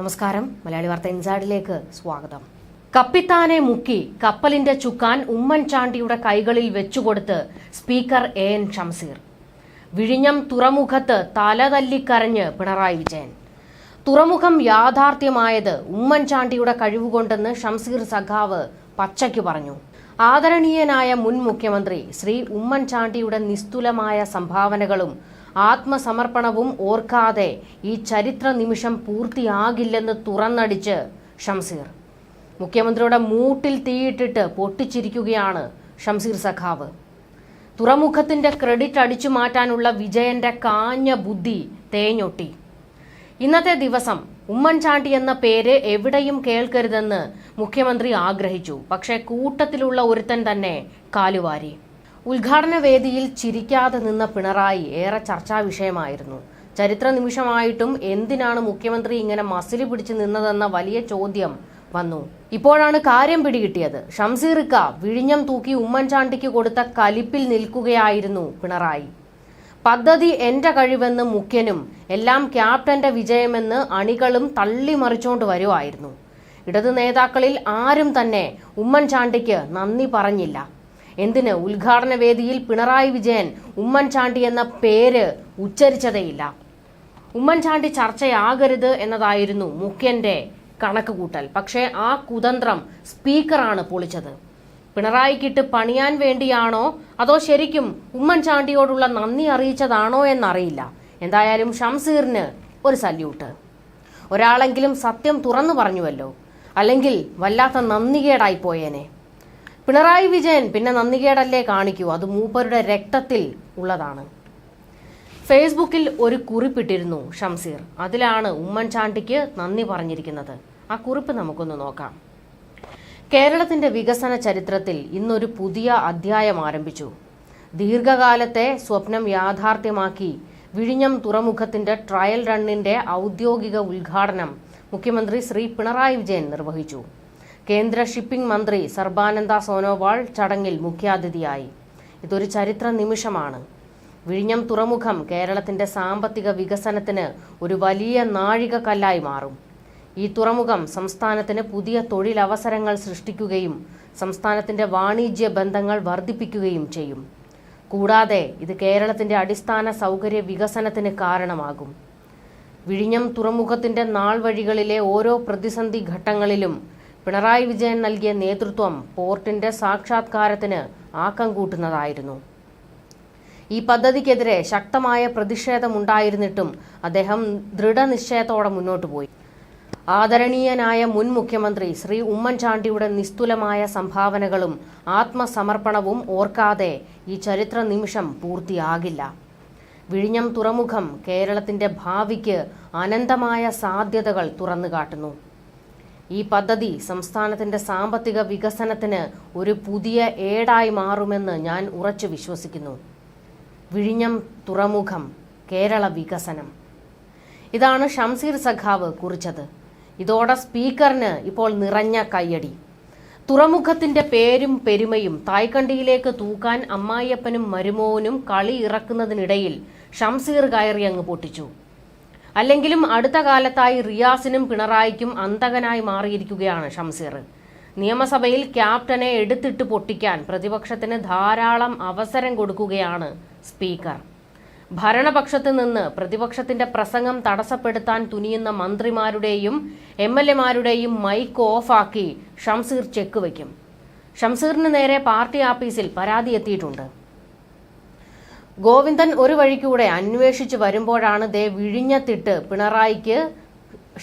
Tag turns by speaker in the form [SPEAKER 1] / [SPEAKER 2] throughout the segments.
[SPEAKER 1] നമസ്കാരം. മലയാളി വാർത്ത ഇൻസൈഡിലേക്ക് സ്വാഗതം. കപ്പിത്താനെ മുക്കി കപ്പലിന്റെ ചുക്കാൻ ഉമ്മൻചാണ്ടിയുടെ കൈകളിൽ വെച്ചുകൊടുത്ത് സ്പീക്കർ എ എൻ ഷംസീർ. വിഴിഞ്ഞം തുറമുഖത്ത് തലതല്ലിക്കരഞ്ഞ് പിണറായി വിജയൻ. തുറമുഖം യാഥാർത്ഥ്യമായത് ഉമ്മൻചാണ്ടിയുടെ കഴിവുകൊണ്ടെന്ന് ഷംസീർ സഖാവ് പച്ചയ്ക്ക് പറഞ്ഞു. ആദരണീയനായ മുൻ മുഖ്യമന്ത്രി ശ്രീ ഉമ്മൻചാണ്ടിയുടെ നിസ്തുലമായ സംഭാവനകളും ആത്മസമർപ്പണവും ഓർക്കാതെ ഈ ചരിത്ര നിമിഷം പൂർത്തിയാകില്ലെന്ന് തുറന്നടിച്ച് ഷംസീർ. മുഖ്യമന്ത്രിയുടെ മൂട്ടിൽ തീയിട്ടിട്ട് പൊട്ടിച്ചിരിക്കുകയാണ് ഷംസീർ സഖാവ്. തുറമുഖത്തിന്റെ ക്രെഡിറ്റ് അടിച്ചു മാറ്റാനുള്ള വിജയന്റെ കാഞ്ഞ ബുദ്ധി തേഞ്ഞൊട്ടി. ഇന്നത്തെ ദിവസം ഉമ്മൻചാണ്ടി എന്ന പേര് എവിടെയും കേൾക്കരുതെന്ന് മുഖ്യമന്ത്രി ആഗ്രഹിച്ചു. പക്ഷേ കൂട്ടത്തിലുള്ള ഒരുത്തൻ തന്നെ കാലുവാരി. ഉദ്ഘാടന വേദിയിൽ ചിരിക്കാതെ നിന്ന പിണറായി ഏറെ ചർച്ചാ വിഷയമായിരുന്നു. ചരിത്ര നിമിഷമായിട്ടും എന്തിനാണ് മുഖ്യമന്ത്രി ഇങ്ങനെ മസിലി പിടിച്ചു നിന്നതെന്ന വലിയ ചോദ്യം വന്നു. ഇപ്പോഴാണ് കാര്യം പിടികിട്ടിയത്. ഷംസീറിക്ക വിഴിഞ്ഞം തൂക്കി ഉമ്മൻചാണ്ടിക്ക് കൊടുത്ത കലിപ്പിൽ നിൽക്കുകയായിരുന്നു പിണറായി. പദ്ധതി എന്റെ കഴിവെന്ന് മുഖ്യനും എല്ലാം ക്യാപ്റ്റന്റെ വിജയമെന്ന് അണികളും തള്ളിമറിച്ചോണ്ട് വരുമായിരുന്നു ഇടതു നേതാക്കളിൽ ആരും തന്നെ ഉമ്മൻചാണ്ടിക്ക് നന്ദി പറഞ്ഞില്ല. എന്തിന് ഉദ്ഘാടന വേദിയിൽ പിണറായി വിജയൻ ഉമ്മൻചാണ്ടി എന്ന പേര് ഉച്ചരിച്ചതേയില്ല. ഉമ്മൻചാണ്ടി ചർച്ചയാകരുത് എന്നതായിരുന്നു മുഖ്യന്റെ കണക്കുകൂട്ടൽ. പക്ഷേ ആ കുതന്ത്രം സ്പീക്കറാണ് പൊളിച്ചത്. പിണറായിക്കിട്ട് പണിയാൻ വേണ്ടിയാണോ അതോ ശരിക്കും ഉമ്മൻചാണ്ടിയോടുള്ള നന്ദി അറിയിച്ചതാണോ എന്നറിയില്ല. എന്തായാലും ഷംസീറിന് ഒരു സല്യൂട്ട്. ഒരാളെങ്കിലും സത്യം തുറന്നു പറഞ്ഞുവല്ലോ. അല്ലെങ്കിൽ വല്ലാത്ത നന്ദികേടായി പോയേനെ. പിണറായി വിജയൻ പിന്നെ നന്ദികേടല്ലേ കാണിക്കൂ? അത് മൂപ്പരുടെ രക്തത്തിൽ ഉള്ളതാണ്. ഫേസ്ബുക്കിൽ ഒരു കുറിപ്പിട്ടിരുന്നു ഷംസീർ. അതിലാണ് ഉമ്മൻചാണ്ടിക്ക് നന്ദി പറഞ്ഞിരിക്കുന്നത്. ആ കുറിപ്പ് നമുക്കൊന്ന് നോക്കാം. കേരളത്തിന്റെ വികസന ചരിത്രത്തിൽ ഇന്നൊരു പുതിയ അധ്യായം ആരംഭിച്ചു. ദീർഘകാലത്തെ സ്വപ്നം യാഥാർത്ഥ്യമാക്കി വിഴിഞ്ഞം തുറമുഖത്തിന്റെ ട്രയൽ റണ്ണിന്റെ ഔദ്യോഗിക ഉദ്ഘാടനം മുഖ്യമന്ത്രി ശ്രീ പിണറായി വിജയൻ നിർവഹിച്ചു. കേന്ദ്ര ഷിപ്പിംഗ് മന്ത്രി സർബാനന്ദ സോനോവാൾ ചടങ്ങിൽ മുഖ്യാതിഥിയായി. ഇതൊരു ചരിത്ര നിമിഷമാണ്. വിഴിഞ്ഞം തുറമുഖം കേരളത്തിന്റെ സാമ്പത്തിക വികസനത്തിന് ഒരു വലിയ നാഴികക്കല്ലായി മാറും. ഈ തുറമുഖം സംസ്ഥാനത്തിന് പുതിയ തൊഴിലവസരങ്ങൾ സൃഷ്ടിക്കുകയും സംസ്ഥാനത്തിന്റെ വാണിജ്യ ബന്ധങ്ങൾ വർദ്ധിപ്പിക്കുകയും ചെയ്യും. കൂടാതെ ഇത് കേരളത്തിന്റെ അടിസ്ഥാന സൗകര്യ വികസനത്തിന് കാരണമാകും. വിഴിഞ്ഞം തുറമുഖത്തിന്റെ നാൾ വഴികളിലെ ഓരോ പ്രതിസന്ധി ഘട്ടങ്ങളിലും പിണറായി വിജയൻ നൽകിയ നേതൃത്വം പോർട്ടിന്റെ സാക്ഷാത്കാരത്തിന് ആക്കം കൂട്ടുന്നതായിരുന്നു. ഈ പദ്ധതിക്കെതിരെ ശക്തമായ പ്രതിഷേധമുണ്ടായിരുന്നിട്ടും അദ്ദേഹം ദൃഢനിശ്ചയത്തോടെ മുന്നോട്ടു പോയി. ആദരണീയനായ മുൻ മുഖ്യമന്ത്രി ശ്രീ ഉമ്മൻചാണ്ടിയുടെ നിസ്തുലമായ സംഭാവനകളും ആത്മസമർപ്പണവും ഓർക്കാതെ ഈ ചരിത്ര നിമിഷം പൂർത്തിയാകില്ല. വിഴിഞ്ഞം തുറമുഖം കേരളത്തിന്റെ ഭാവിക്ക് അനന്തമായ സാധ്യതകൾ തുറന്നു തുറന്നുകാട്ടുന്നു. ഈ പദ്ധതി സംസ്ഥാനത്തിന്റെ സാമ്പത്തിക വികസനത്തിന് ഒരു പുതിയ ഏടായി മാറുമെന്ന് ഞാൻ ഉറച്ചു വിശ്വസിക്കുന്നു. വിഴിഞ്ഞം തുറമുഖം കേരള വികസനം. ഇതാണ് ഷംസീർ സഖാവ് കുറിച്ചത്. ഇതോടെ സ്പീക്കറിന് ഇപ്പോൾ നിറഞ്ഞ കയ്യടി. തുറമുഖത്തിന്റെ പേരും പെരുമയും തായ്ക്കണ്ടിയിലേക്ക് തൂക്കാൻ അമ്മായിയപ്പനും മരുമോനും കളി ഇറക്കുന്നതിനിടയിൽ ഷംസീർ കയറി അങ്ങ് പൊട്ടിച്ചു. അല്ലെങ്കിലും അടുത്ത കാലത്തായി റിയാസിനും പിണറായിക്കും അന്തകനായി മാറിയിരിക്കുകയാണ് ഷംസീർ. നിയമസഭയിൽ ക്യാപ്റ്റനെ എടുത്തിട്ട് പൊട്ടിക്കാൻ പ്രതിപക്ഷത്തിന് ധാരാളം അവസരം കൊടുക്കുകയാണ് സ്പീക്കർ. ഭരണപക്ഷത്ത് നിന്ന് പ്രതിപക്ഷത്തിന്റെ പ്രസംഗം തടസ്സപ്പെടുത്താൻ തുനിയുന്ന മന്ത്രിമാരുടെയും എം എൽ എമാരുടെയും മൈക്ക് ഓഫാക്കി ഷംസീർ ചെക്ക് വയ്ക്കും. ഷംസീറിന് നേരെ പാർട്ടി ആഫീസിൽ പരാതി എത്തിയിട്ടുണ്ട്. ഗോവിന്ദൻ ഒരു വഴിക്കൂടെ അന്വേഷിച്ച് വരുമ്പോഴാണ് ദേ വിഴിഞ്ഞത്തിട്ട് പിണറായിക്ക്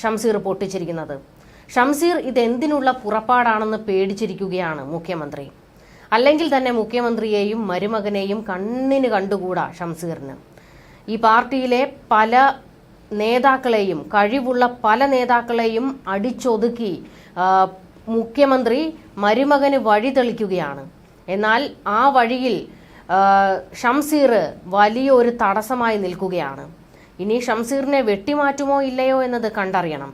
[SPEAKER 1] ഷംസീർ പൊട്ടിച്ചിരിക്കുന്നത്. ഷംസീർ ഇതെന്തിനുള്ള പുറപ്പാടാണെന്ന് പേടിച്ചിരിക്കുകയാണ് മുഖ്യമന്ത്രി. അല്ലെങ്കിൽ തന്നെ മുഖ്യമന്ത്രിയെയും മരുമകനെയും കണ്ണിന് കണ്ടുകൂടാ ഷംസീറിന്. ഈ പാർട്ടിയിലെ പല നേതാക്കളെയും കഴിവുള്ള പല നേതാക്കളെയും അടിച്ചൊതുക്കി മുഖ്യമന്ത്രി മരുമകന് വഴി തെളിക്കുകയാണ്. എന്നാൽ ആ വഴിയിൽ ഷംസീർ വലിയൊരു തടസ്സമായി നിൽക്കുകയാണ്. ഇനി ഷംസീറിനെ വെട്ടിമാറ്റുമോ ഇല്ലയോ എന്നത് കണ്ടറിയണം.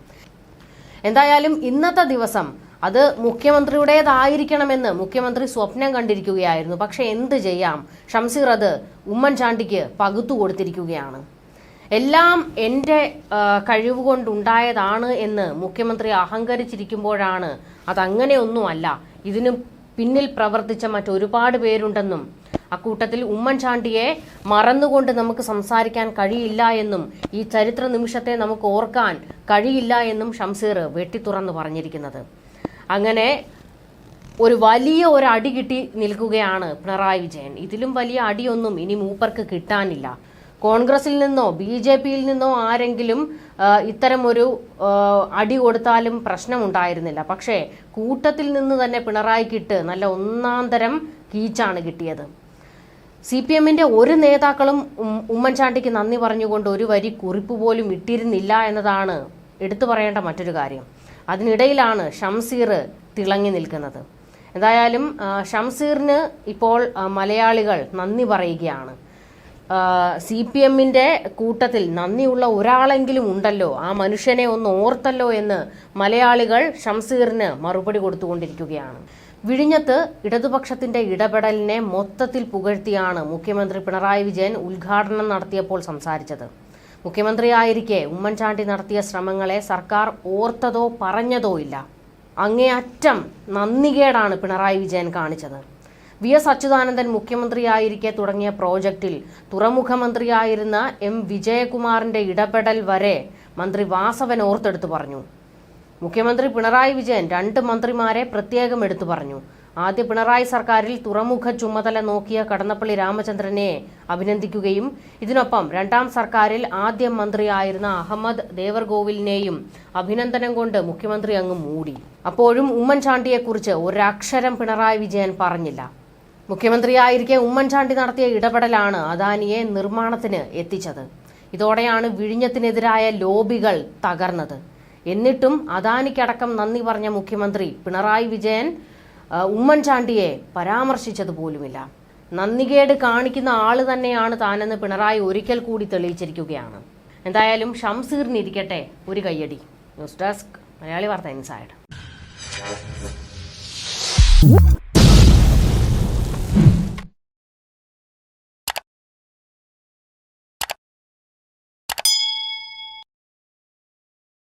[SPEAKER 1] എന്തായാലും ഇന്നത്തെ ദിവസം അത് മുഖ്യമന്ത്രിയുടേതായിരിക്കണമെന്ന് മുഖ്യമന്ത്രി സ്വപ്നം കണ്ടിരിക്കുകയായിരുന്നു. പക്ഷെ എന്ത് ചെയ്യാം? ഷംസീർ അത് ഉമ്മൻചാണ്ടിക്ക് പകുത്തു കൊടുത്തിരിക്കുകയാണ്. എല്ലാം എന്റെ കഴിവ് കൊണ്ടുണ്ടായതാണ് എന്ന് മുഖ്യമന്ത്രി അഹങ്കരിച്ചിരിക്കുമ്പോഴാണ് അതങ്ങനെയൊന്നുമല്ല. ഇതിന് പിന്നിൽ പ്രവർത്തിച്ച മറ്റൊരുപാട് പേരുണ്ടെന്നും അക്കൂട്ടത്തിൽ ഉമ്മൻചാണ്ടിയെ മറന്നുകൊണ്ട് നമുക്ക് സംസാരിക്കാൻ കഴിയില്ല എന്നും ഈ ചരിത്ര നിമിഷത്തെ നമുക്ക് ഓർക്കാൻ കഴിയില്ല എന്നും ഷംസീർ വെട്ടിത്തുറന്ന് പറഞ്ഞിരിക്കുന്നത്. അങ്ങനെ ഒരു വലിയ ഒരു അടി കിട്ടി നിൽക്കുകയാണ് പിണറായി വിജയൻ. ഇതിലും വലിയ അടിയൊന്നും ഇനി മൂപ്പർക്ക് കിട്ടാനില്ല. കോൺഗ്രസിൽ നിന്നോ ബി ജെ പിയിൽ നിന്നോ ആരെങ്കിലും ഇത്തരം ഒരു അടി കൊടുത്താലും പ്രശ്നമുണ്ടായിരുന്നില്ല. പക്ഷേ കൂട്ടത്തിൽ നിന്ന് തന്നെ പിണറായിക്കിട്ട് നല്ല ഒന്നാം തരം കീച്ചാണ് കിട്ടിയത്. സി പി എമ്മിന്റെ ഒരു നേതാക്കളും ഉമ്മൻചാണ്ടിക്ക് നന്ദി പറഞ്ഞുകൊണ്ട് ഒരു വരി കുറിപ്പ് പോലും ഇട്ടിരുന്നില്ല എന്നതാണ് എടുത്തു പറയേണ്ട മറ്റൊരു കാര്യം. അതിനിടയിലാണ് ഷംസീർ തിളങ്ങി നിൽക്കുന്നത്. എന്തായാലും ഷംസീറിന് ഇപ്പോൾ മലയാളികൾ നന്ദി പറയുകയാണ്. സി പി എമ്മിന്റെ കൂട്ടത്തിൽ നന്ദിയുള്ള ഒരാളെങ്കിലും ഉണ്ടല്ലോ ആ മനുഷ്യനെ ഒന്ന് ഓർത്തല്ലോ എന്ന് മലയാളികൾ ഷംസീറിന് മറുപടി കൊടുത്തുകൊണ്ടിരിക്കുകയാണ്. വിഴിഞ്ഞത്ത് ഇടതുപക്ഷത്തിന്റെ ഇടപെടലിനെ മൊത്തത്തിൽ പുകഴ്ത്തിയാണ് മുഖ്യമന്ത്രി പിണറായി വിജയൻ ഉദ്ഘാടനം നടത്തിയപ്പോൾ സംസാരിച്ചത്. മുഖ്യമന്ത്രിയായിരിക്കെ ഉമ്മൻചാണ്ടി നടത്തിയ ശ്രമങ്ങളെ സർക്കാർ ഓർത്തതോ പറഞ്ഞതോ ഇല്ല. അങ്ങേയറ്റം നന്ദികേടാണ് പിണറായി വിജയൻ കാണിച്ചത്. വി എസ് അച്യുതാനന്ദൻ മുഖ്യമന്ത്രിയായിരിക്കെ തുടങ്ങിയ പ്രോജക്റ്റിൽ തുറമുഖമന്ത്രിയായിരുന്ന എം വിജയകുമാറിന്റെ ഇടപെടൽ വരെ മന്ത്രി വാസവൻ ഓർത്തെടുത്തു പറഞ്ഞു. മുഖ്യമന്ത്രി പിണറായി വിജയൻ രണ്ട് മന്ത്രിമാരെ പ്രത്യേകം എടുത്തു പറഞ്ഞു. ആദ്യ പിണറായി സർക്കാരിൽ തുറമുഖ ചുമതല നോക്കിയ കടന്നപ്പള്ളി രാമചന്ദ്രനെ അഭിനന്ദിക്കുകയും ഇതിനൊപ്പം രണ്ടാം സർക്കാരിൽ ആദ്യ മന്ത്രിയായിരുന്ന അഹമ്മദ് ദേവർഗോവിലിനെയും അഭിനന്ദനം കൊണ്ട് മുഖ്യമന്ത്രി അങ്ങ് മൂടി. അപ്പോഴും ഉമ്മൻചാണ്ടിയെക്കുറിച്ച് ഒരക്ഷരം പിണറായി വിജയൻ പറഞ്ഞില്ല. മുഖ്യമന്ത്രിയായിരിക്കെ ഉമ്മൻചാണ്ടി നടത്തിയ ഇടപെടലാണ് അദാനിയെ നിർമ്മാണത്തിന് എത്തിച്ചത്. ഇതോടെയാണ് വിഴിഞ്ഞത്തിനെതിരായ ലോബികൾ തകർന്നത്. എന്നിട്ടും അദാനിക്കടക്കം നന്ദി പറഞ്ഞ മുഖ്യമന്ത്രി പിണറായി വിജയൻ ഉമ്മൻചാണ്ടിയെ പരാമർശിച്ചത് പോലുമില്ല. നന്ദികേട് കാണിക്കുന്ന ആൾ തന്നെയാണ് താനെന്ന് പിണറായി ഒരിക്കൽ കൂടി തെളിയിച്ചിരിക്കുകയാണ്. എന്തായാലും ഷംസീറിനിരിക്കട്ടെ ഒരു കയ്യടി. ന്യൂസ് ഡെസ്ക് മലയാളി വാർത്ത ഇൻസൈഡ്.